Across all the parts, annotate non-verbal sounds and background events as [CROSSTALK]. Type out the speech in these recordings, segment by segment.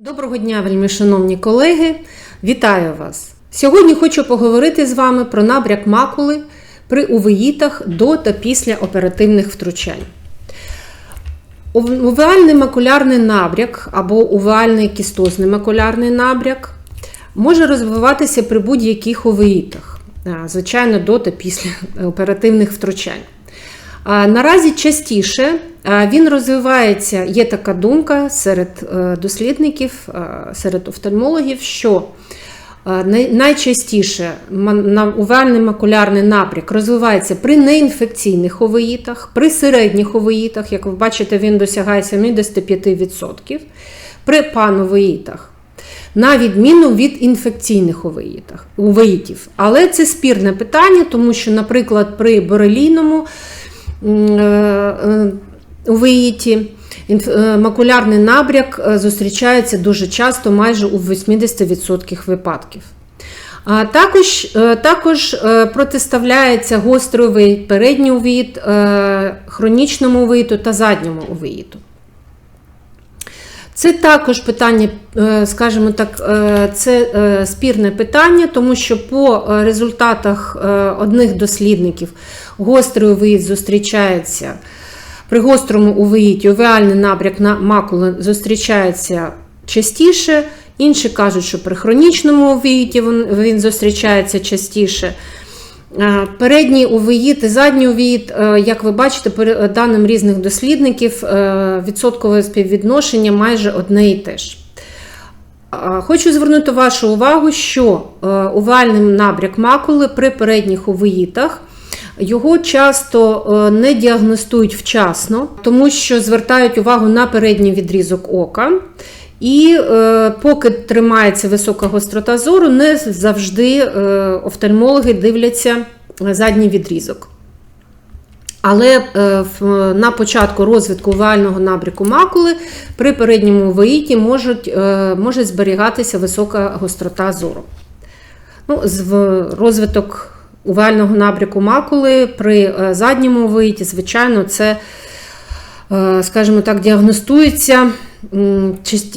Доброго дня, вельми шановні колеги! Вітаю вас! Сьогодні хочу поговорити з вами про набряк макули при увеїтах до та після оперативних втручань. Увеальний макулярний набряк або увеальний кістозний макулярний набряк може розвиватися при будь-яких увеїтах, звичайно, до та після оперативних втручань. Наразі частіше він розвивається, є така думка серед е, дослідників, серед офтальмологів, що найчастіше увеальний макулярний напряк розвивається при неінфекційних овеїтах, при середніх овеїтах, як ви бачите, він досягає 75%, при пановеїтах. На відміну від інфекційних овеїтів. Але це спірне питання, тому що, наприклад, при борелійному м, виїті. е, овеїті інф- е, макулярний набряк зустрічається дуже часто, майже у 80% випадків. А також, також протиставляється гострий передній е, хронічному овеїту та задньому овеїту. Це також питання, е, скажімо так, е, це е, спірне питання, тому що по результатах одних дослідників гострий овеїт зустрічається при гострому увеїті, овеальний набряк на макули зустрічається частіше. Інші кажуть, що при хронічному увеїті він зустрічається частіше. Е, Передній увеїт і задній увеїт, е, як ви бачите, по е, даним різних дослідників, е, відсоткове співвідношення майже одне і те ж. Хочу звернути вашу увагу, що увальний набряк макули при передніх увеїтах його часто не діагностують вчасно, тому що звертають увагу на передній відрізок ока. І е, поки тримається висока гострота зору, не завжди е, офтальмологи дивляться задній відрізок. Але е, в- на початку розвитку овального набряку макули при передньому виїті можуть, е, може зберігатися висока гострота зору. Ну, з- розвиток овального набряку макули при е, задньому виїті, звичайно, це, е, скажімо так, діагностується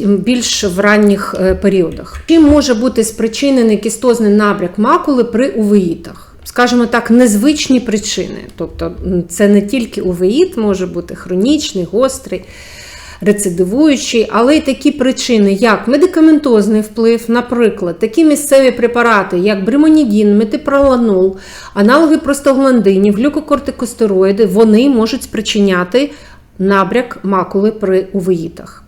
більш в ранніх е, періодах. Чим може бути спричинений кістозний набряк макули при увеїтах? Скажімо так, незвичні причини. Тобто це не тільки увеїт, може бути хронічний, гострий, рецидивуючий, але й такі причини, як медикаментозний вплив, наприклад, такі місцеві препарати, як бримонідін, метипроланол, аналоги простагландинів, глюкокортикостероїди, вони можуть спричиняти набряк макули при увеїтах.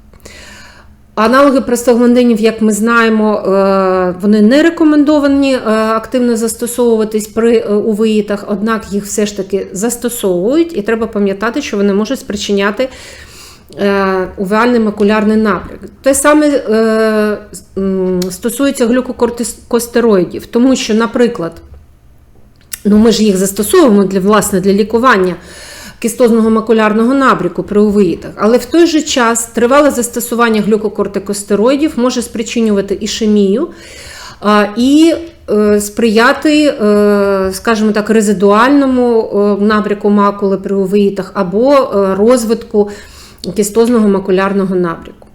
Аналоги простагландинів, як ми знаємо, е, вони не рекомендовані е, активно застосовуватись при е, увеїтах, однак їх все ж таки застосовують, і треба пам'ятати, що вони можуть спричиняти увеальний макулярний набряк. Те саме стосується глюкокортикостероїдів, тому що, наприклад, ну ми ж їх застосовуємо для, власне, для лікування кістозного макулярного набряку при увеїтах. Але в той же час тривале застосування глюкокортикостероїдів може спричинювати ішемію і е, сприяти, е, скажімо так, резидуальному е, набряку макули при увеїтах або розвитку кістозного макулярного набряку.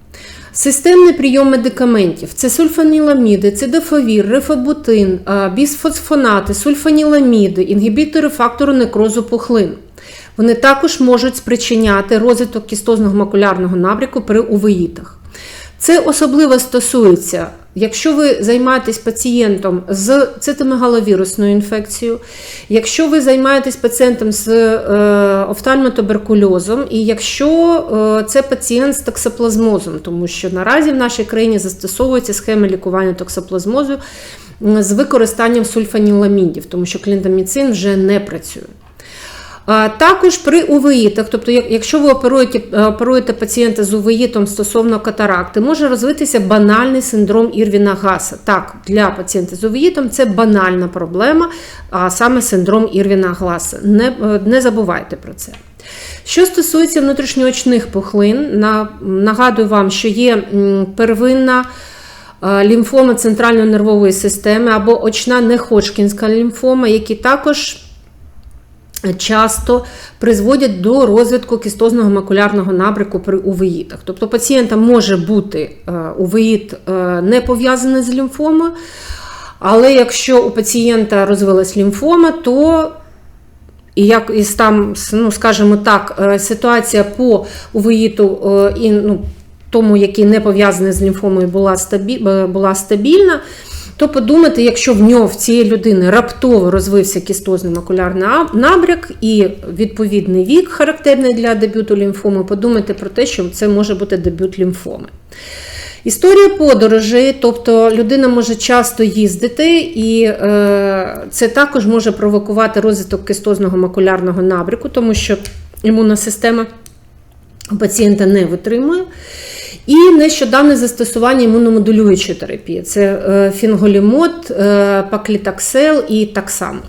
Системний прийом медикаментів це сульфаніламіди, цидофовір, рифабутин, бісфосфонати, сульфаніламіди, інгібітори фактору некрозу пухлин. Вони також можуть спричиняти розвиток кістозного макулярного набряку при увеїтах. Це особливо стосується, якщо ви займаєтесь пацієнтом з цитомегаловірусною інфекцією, якщо ви займаєтесь пацієнтом з е, офтальмотуберкульозом, і якщо е, це пацієнт з токсоплазмозом, тому що наразі в нашій країні застосовується схема лікування токсоплазмозу з використанням сульфаніламідів, тому що кліндаміцин вже не працює. Також при увеїтах, тобто, якщо ви оперуєте, е, оперуєте пацієнта з увеїтом стосовно катаракти, може розвитися банальний синдром Ірвіна Гаса. Так, для пацієнта з увеїтом це банальна проблема, а саме синдром Ірвіна Гаса. Не, е, не забувайте про це. Що стосується внутрішньоочних пухлин, на- нагадую вам, що є первинна е, лімфома центральної нервової системи або очна неходжкінська лімфома, які також часто призводять до розвитку кістозного макулярного набряку при увеїтах. Тобто пацієнта може бути е, увеїт е, не пов'язаний з лімфомою, але якщо у пацієнта розвилась лімфома, то і як і там, ну, скажімо так, е, ситуація по увеїту і ну, тому, який не пов'язаний з лімфомою, була стабільна то подумати, якщо в нього в цієї людини раптово розвився кістозний макулярний набряк і відповідний вік, характерний для дебюту лімфоми, подумайте про те, що це може бути дебют лімфоми. Історія подорожей, тобто людина може часто їздити, і е, це також може провокувати розвиток кистозного макулярного набряку, тому що імунна система пацієнта не витримує. І нещодавне застосування імуномодулюючої терапії це е, фінголімод, е, паклітаксел і таксам.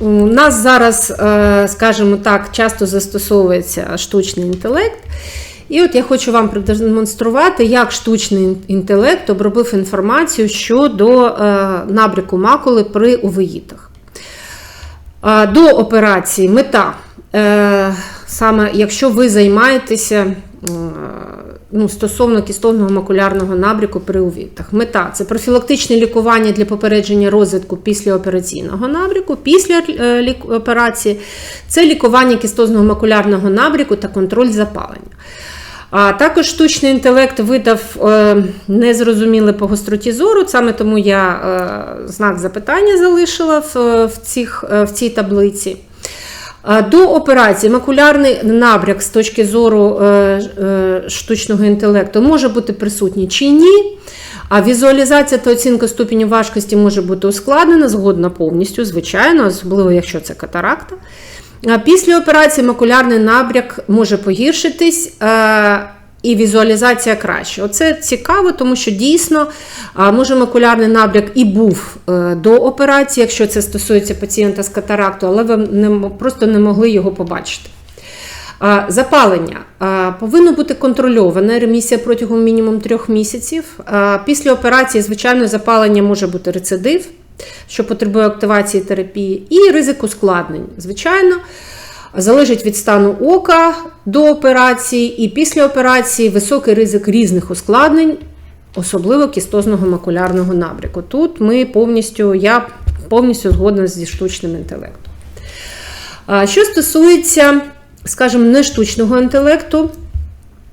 У нас зараз, е, скажімо так, часто застосовується штучний інтелект. І от я хочу вам продемонструвати, як штучний інтелект обробив інформацію щодо набряку макули при увеїтах. До операції мета саме якщо ви займаєтеся ну, стосовно кістозного макулярного набряку при увітах. Мета це профілактичне лікування для попередження розвитку післяопераційного набряку, після е, операції це лікування кістозного макулярного набряку та контроль запалення. А також штучний інтелект видав е, незрозуміле по гостроті зору, саме тому я е, знак запитання залишила в, цих, в цій таблиці. До операції макулярний набряк з точки зору е, е, штучного інтелекту може бути присутній чи ні. А візуалізація та оцінка ступеню важкості може бути ускладнена, згодна повністю, звичайно, особливо якщо це катаракта. Після операції макулярний набряк може погіршитись. І візуалізація краще. Оце цікаво, тому що дійсно може макулярний набряк і був е, до операції, якщо це стосується пацієнта з катаракту, але ви не, просто не могли його побачити. Запалення повинно бути контрольоване, ремісія протягом мінімум трьох місяців. Після операції, звичайно, запалення може бути рецидив, що потребує активації терапії, і ризик ускладнень. Звичайно залежить від стану ока до операції, і після операції високий ризик різних ускладнень, особливо кістозного макулярного набряку. Тут ми повністю, я повністю згодна зі штучним інтелектом. Що стосується, скажімо, нештучного інтелекту,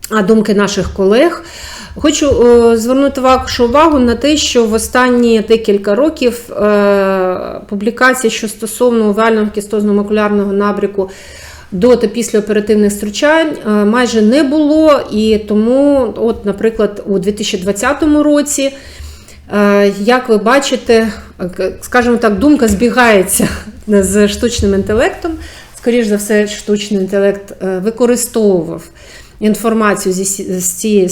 а думки наших колег. Хочу е, звернути вашу увагу на те, що в останні декілька років е, публікації, що стосовно овального кістозного макулярного набряку до та після оперативних стручань е, майже не було. І тому, от, наприклад, у 2020 році, як ви бачите, скажімо так, думка збігається [LAUGHS] з штучним інтелектом. Скоріше за все, штучний інтелект використовував інформацію з цієї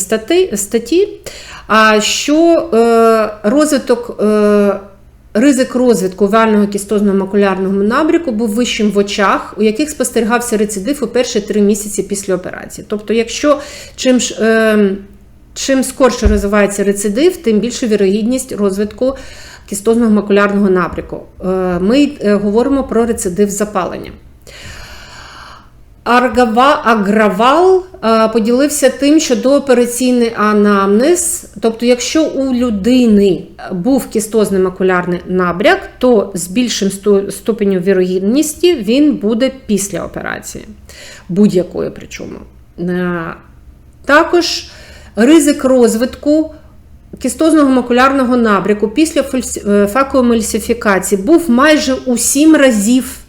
статті, що е, розвиток. Е, ризик розвитку вального кістозного макулярного набряку був вищим в очах, у яких спостерігався рецидив у перші три місяці після операції. Тобто, якщо чим е, чим скорше розвивається рецидив, тим більша вірогідність розвитку кістозного макулярного набряку. Ми говоримо про рецидив запалення. Аргава Агравал е, поділився тим, що доопераційний анамнез, тобто, якщо у людини був кістозний макулярний набряк, то з більшим ступенем вірогідності він буде після операції, будь-якої причому. Е, також ризик розвитку кістозного макулярного набряку після е, факоемульсифікації був майже у 7 разів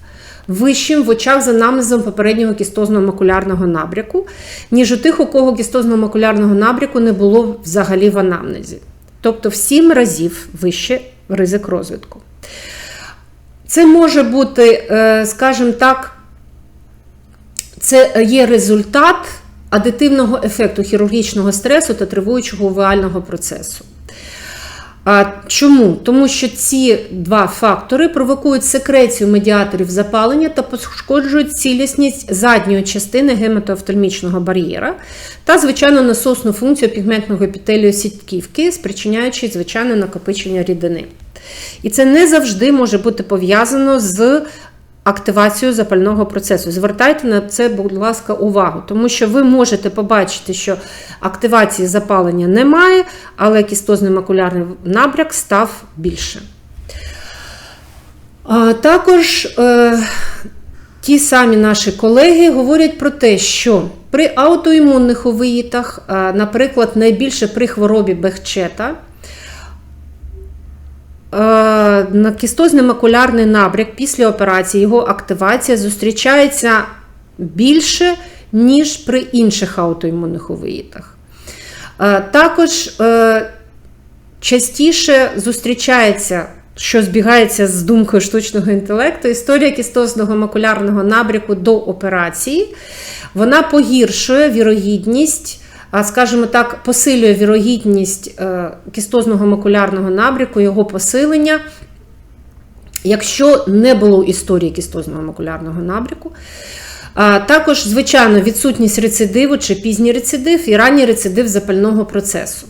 вищим в очах за намізом попереднього кістозного макулярного набряку, ніж у тих, у кого кістозного макулярного набряку не було взагалі в анамнезі. Тобто в 7 разів вище ризик розвитку. Це може бути, е, скажімо так, це є результат адитивного ефекту хірургічного стресу та тривуючого овеального процесу. Чому? Тому що ці два фактори провокують секрецію медіаторів запалення та пошкоджують цілісність задньої частини гематоофтальмічного бар'єра та, звичайно, насосну функцію пігментного епітелію сітківки, спричиняючи звичайне накопичення рідини. І це не завжди може бути пов'язано з активацією запального процесу. Звертайте на це, будь ласка, увагу, тому що ви можете побачити, що активації запалення немає, але кістозний макулярний набряк став більше. Також е, ті самі наші колеги говорять про те, що при аутоімунних увиїтах, е, наприклад, найбільше при хворобі Бехчета, кістозний макулярний набряк після операції, його активація зустрічається більше, ніж при інших аутоімунних увиїтах. Е, Також е, частіше зустрічається, що збігається з думкою штучного інтелекту, історія кістозного макулярного набряку до операції. Вона погіршує вірогідність, скажімо так, посилює вірогідність е, кістозного макулярного набряку, його посилення. Якщо не було історії кістозного макулярного набряку, А також, звичайно, відсутність рецидиву чи пізній рецидив і ранній рецидив запального процесу.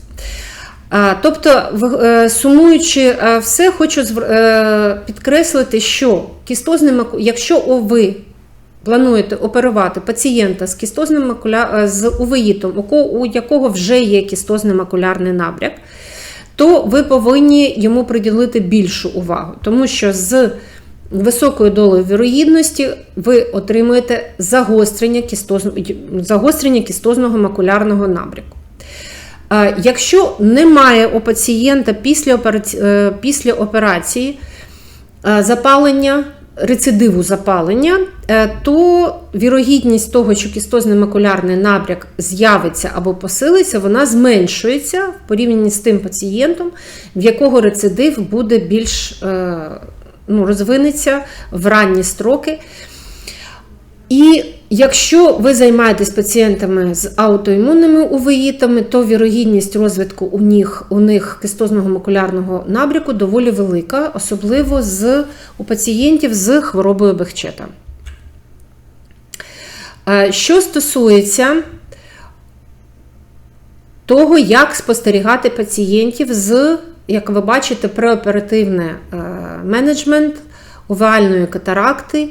Тобто, е, сумуючи е, все, хочу підкреслити, що кістозний якщо о, ви плануєте оперувати пацієнта з кістозним макуля... е, з увеїтом, у якого вже є кістозний макулярний набряк, то ви повинні йому приділити більшу увагу, тому що з високою долею вірогідності ви отримуєте загострення, кістозно... загострення кістозного макулярного набряку. Е, Якщо немає у пацієнта після операції, після операції е, запалення, рецидиву запалення, е, то вірогідність того, що кістозний макулярний набряк з'явиться або посилиться, вона зменшується в порівнянні з тим пацієнтом, в якого рецидив буде більш е, ну, розвинеться в ранні строки. І якщо ви займаєтесь пацієнтами з аутоімунними увеїтами, то вірогідність розвитку у них, у них кистозного макулярного набряку доволі велика, особливо з, у пацієнтів з хворобою Бехчета. Що стосується того, як спостерігати пацієнтів з, як ви бачите, преоперативний е, менеджмент овальної катаракти.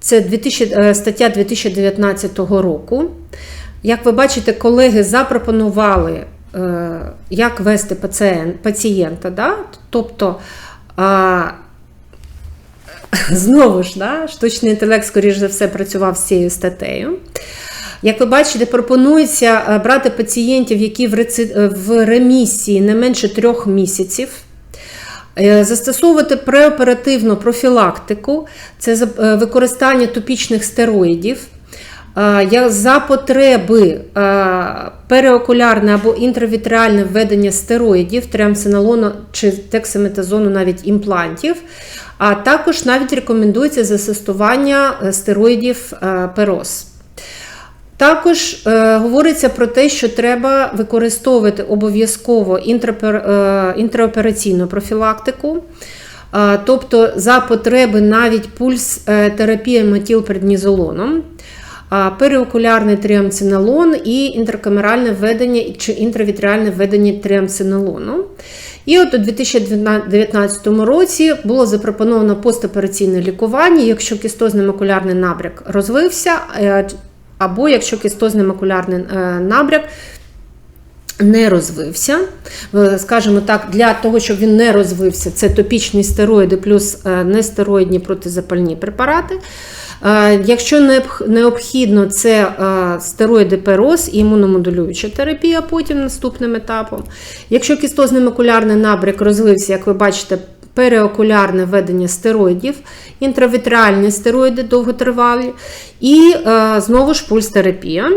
Це 2000, е, стаття 2019 року. Як ви бачите, колеги запропонували, е, як вести пацієнт, пацієнта. Да? Тобто, [LAUGHS] знову ж, да, штучний інтелект, скоріш за все, працював з цією статтею. Як ви бачите, пропонується е, брати пацієнтів, які в ремісії не менше трьох місяців. Е, Застосовувати преоперативну профілактику, це е, використання топічних стероїдів. Е, За потреби переокулярне або інтравітріальне введення стероїдів, триамсиналону чи тексаметазону, навіть імплантів. А також навіть рекомендується застосування стероїдів перос. Також е, говориться про те, що треба використовувати обов'язково е, інтраопераційну профілактику, е, тобто за потреби навіть пульс е, терапія метілпреднізолоном, е, переокулярний тріамциналон і інтракамеральне введення чи інтравітріальне введення тріамциналону. І от у 2019 році було запропоновано постопераційне лікування, якщо кістозний макулярний набряк розвився, або якщо кістозний макулярний е, набряк не розвився. Е, Скажімо так, для того, щоб він не розвився, це топічні стероїди плюс е, нестероїдні протизапальні препарати. Якщо необхідно, це стероїди пероз і імуномодулююча терапія потім наступним етапом. Якщо кістозний макулярний набряк розвився, як ви бачите, переокулярне введення стероїдів, інтравітріальні стероїди довготривалі, і е, знову ж пульс-терапія,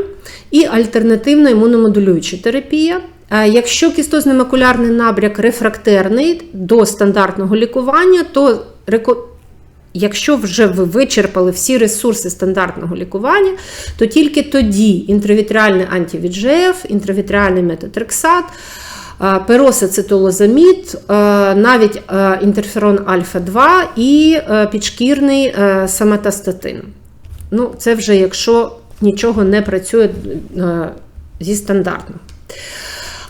і альтернативна імуномодулююча терапія. Е, Якщо кістозний макулярний набряк рефрактерний до стандартного лікування, то Якщо вже ви вичерпали всі ресурси стандартного лікування, то тільки тоді інтравітріальний антивіджеф, інтравітріальний метотрексат, е, е, навіть е, інтерферон альфа-2 і підшкірний самотастатин. Ну, це вже якщо нічого не працює зі стандартного.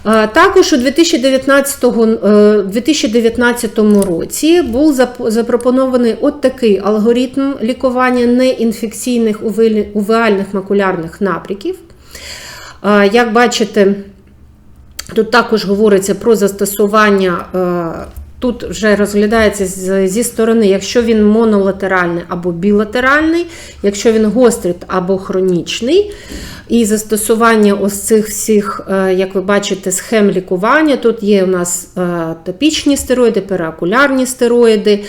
Е, Також у 2019, е, 2019 році був запропонований от такий алгоритм лікування неінфекційних увеальних макулярних напряків. Е, Як бачите, тут також говориться про застосування. е, Тут вже розглядається зі сторони, якщо він монолатеральний або білатеральний, якщо він гострий або хронічний. І застосування ось цих всіх, е, як ви бачите, схем лікування. Тут є у нас е, топічні стероїди, переокулярні стероїди,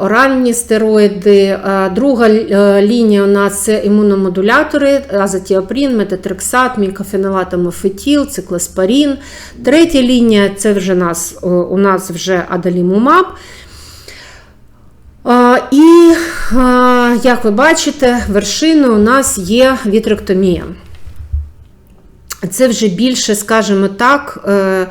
оральні стероїди. Е, Друга е, лінія у нас це імуномодулятори, азотіоприн, метатрексат, мікофенолат, амофетіл, циклоспорін. Третя лінія це вже нас, у нас вже адалімумаб. І, як ви бачите, вершиною у нас є вітректомія. Це вже більше, скажімо так, е, е,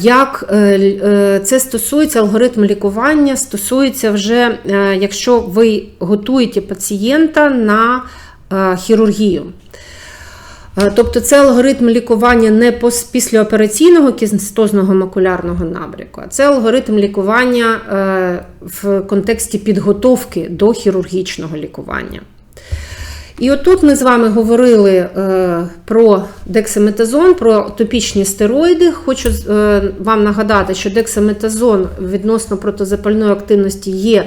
як е, е, це стосується алгоритму лікування, стосується вже, е, якщо ви готуєте пацієнта на е, хірургію. Е, Тобто це алгоритм лікування не післяопераційного кістозного макулярного набряку, а це алгоритм лікування е, в контексті підготовки до хірургічного лікування. І отут ми з вами говорили е, про дексаметазон, про топічні стероїди. Хочу е, вам нагадати, що дексаметазон відносно протизапальної активності є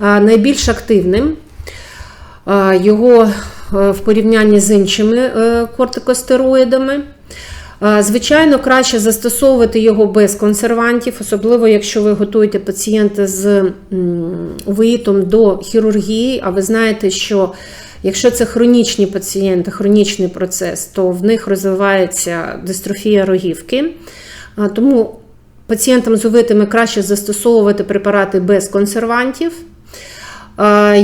е, найбільш активним. Е, Його е, в порівнянні з іншими е, кортикостероїдами. Е, Звичайно, краще застосовувати його без консервантів, особливо якщо ви готуєте пацієнта з м, увеїтом до хірургії, а ви знаєте, що якщо це хронічні пацієнти, хронічний процес, то в них розвивається дистрофія рогівки. Тому пацієнтам з увитими краще застосовувати препарати без консервантів,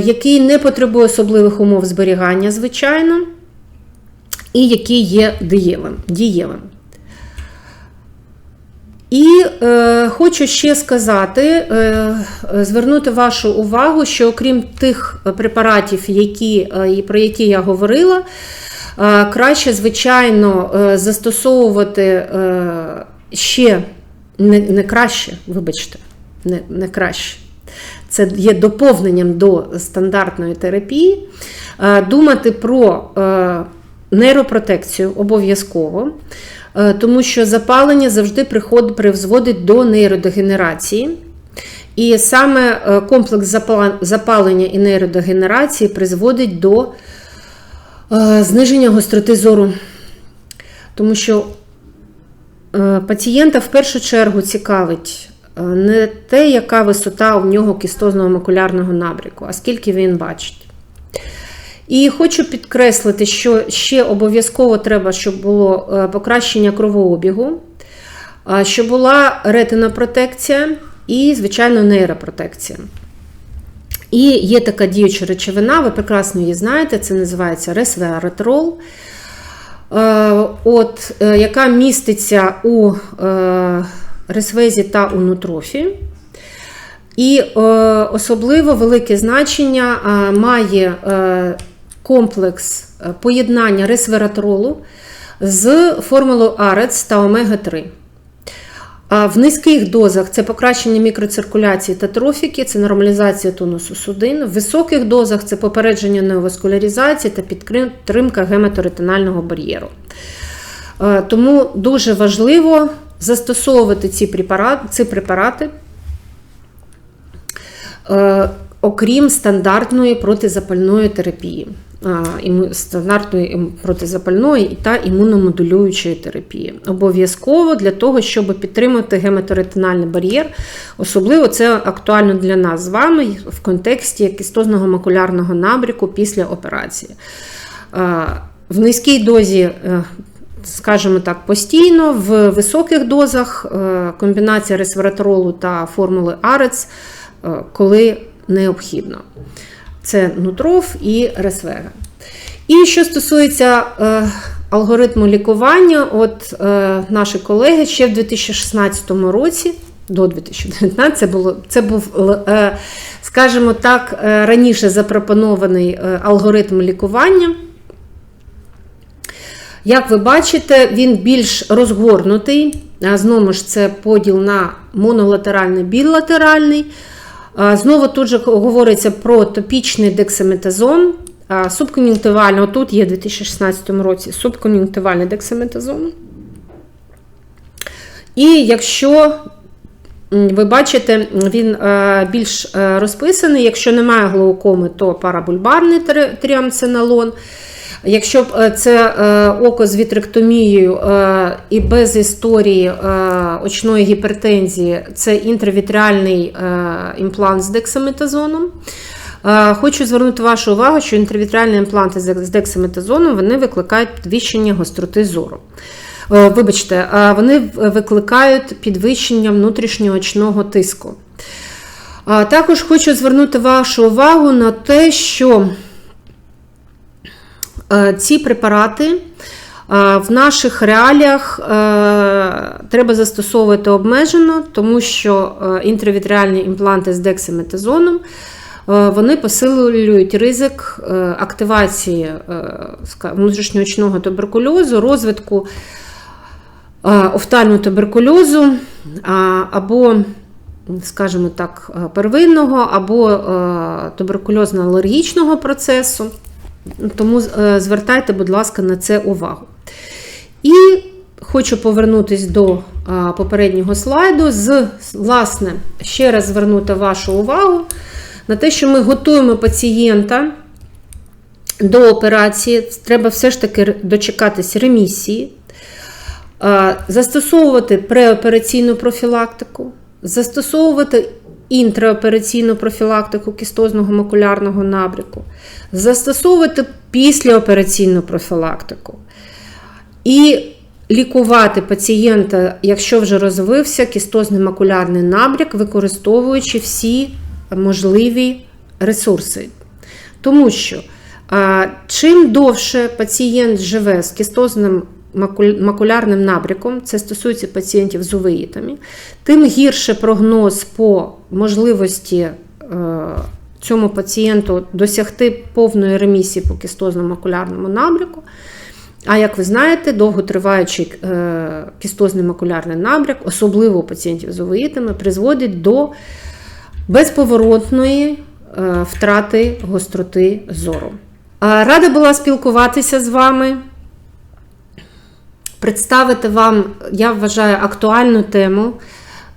які не потребує особливих умов зберігання, звичайно і який є дієвим. І е, хочу ще сказати, е, е, звернути вашу увагу, що окрім тих препаратів, які, е, про які я говорила, е, краще, звичайно, е, застосовувати е, ще не, не краще, вибачте, не, не краще. Це є доповненням до стандартної терапії. Е, Думати про е, нейропротекцію обов'язково, тому що запалення завжди призводить до нейродегенерації. І саме е, комплекс запалення і нейродегенерації призводить до е, зниження гостроти зору. Тому що е, пацієнта в першу чергу цікавить е, не те, яка висота у нього кістозного макулярного набряку, а скільки він бачить. І хочу підкреслити, що ще обов'язково треба, щоб було е, покращення кровообігу, щоб була ретинопротекція і, звичайно, нейропротекція. І є така діюча речовина, ви прекрасно її знаєте, це називається ресвератрол, е, от, е, яка міститься у ресвезі та у нутрофі. І особливо велике значення має комплекс е, поєднання ресвератролу з формулою АРЕЦ та омега-3. А В низьких дозах це покращення мікроциркуляції та трофіки, це нормалізація тонусу судин. В високих дозах це попередження неоваскуляризації та підтримка гематоретинального бар'єру. Е, Тому дуже важливо застосовувати ці препарати, ці препарати е, окрім стандартної протизапальної терапії, стандартної протизапальної та імуномодулюючої терапії. Обов'язково для того, щоб підтримати гематоретинальний бар'єр, особливо це актуально для нас з вами в контексті кістозного макулярного набряку після операції. В низькій дозі е, скажімо так, постійно, в високих дозах е, комбінація ресвератролу та формули АРЕЦ, е, коли необхідно. Це нутроф і ресвега. І що стосується е, алгоритму лікування, от е, наші колеги ще в 2016 році. До 2019 це було це був, е, скажімо так, е, раніше запропонований е, алгоритм лікування. Як ви бачите, він більш розгорнутий. Знову ж це поділ на монолатеральний білатеральний. Знову тут же говориться про топічний дексаметазон. Субкон'юнктивально, тут є в 2016 році субкон'юнктивальний дексаметазон. І якщо ви бачите, він е, більш е, розписаний. Якщо немає глаукоми, то парабульбарний тріамцинолон. Якщо б е, це е, око з вітректомією е, і без історії очної гіпертензії, це інтравітріальний імплант з дексаметазоном. Хочу звернути вашу увагу, що інтравітріальні імпланти з дексаметазоном вони викликають підвищення гостроти зору. Вибачте, вони викликають підвищення внутрішнього очного тиску. Також хочу звернути вашу увагу на те, що ці препарати е, в наших реаліях е, треба застосовувати обмежено, тому що е, інтравітріальні імпланти з дексаметазоном е, вони посилюють ризик е, активації е, внутрішньоочного туберкульозу, розвитку е, офтального туберкульозу або, скажімо так, е, первинного, або е, туберкульозно-алергічного процесу. Тому е, звертайте, будь ласка, на це увагу. І хочу повернутися до е, попереднього слайду. З, власне, ще раз звернути вашу увагу на те, що ми готуємо пацієнта до операції. Треба все ж таки дочекатись ремісії, е, застосовувати преопераційну профілактику, застосовувати інтраопераційну профілактику кістозного макулярного набряку, застосовувати післяопераційну профілактику і лікувати пацієнта, якщо вже розвився кістозний макулярний набряк, використовуючи всі можливі ресурси. Тому що чим довше пацієнт живе з кістозним макулярним набряком, це стосується пацієнтів з увеїтами, тим гірше прогноз по можливості е, цьому пацієнту досягти повної ремісії по кістозному макулярному набряку. А як ви знаєте, довготриваючий е, кістозний макулярний набряк, особливо у пацієнтів з увеїтами, призводить до безповоротної е, втрати гостроти зору. Рада була спілкуватися з вами, представити вам, я вважаю, актуальну тему.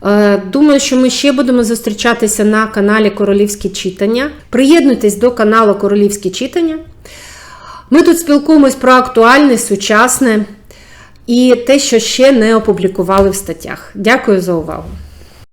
Е, Думаю, що ми ще будемо зустрічатися на каналі Королівські читання. Приєднуйтесь до каналу Королівські читання. Ми тут спілкуємось про актуальне, сучасне і те, що ще не опублікували в статтях. Дякую за увагу!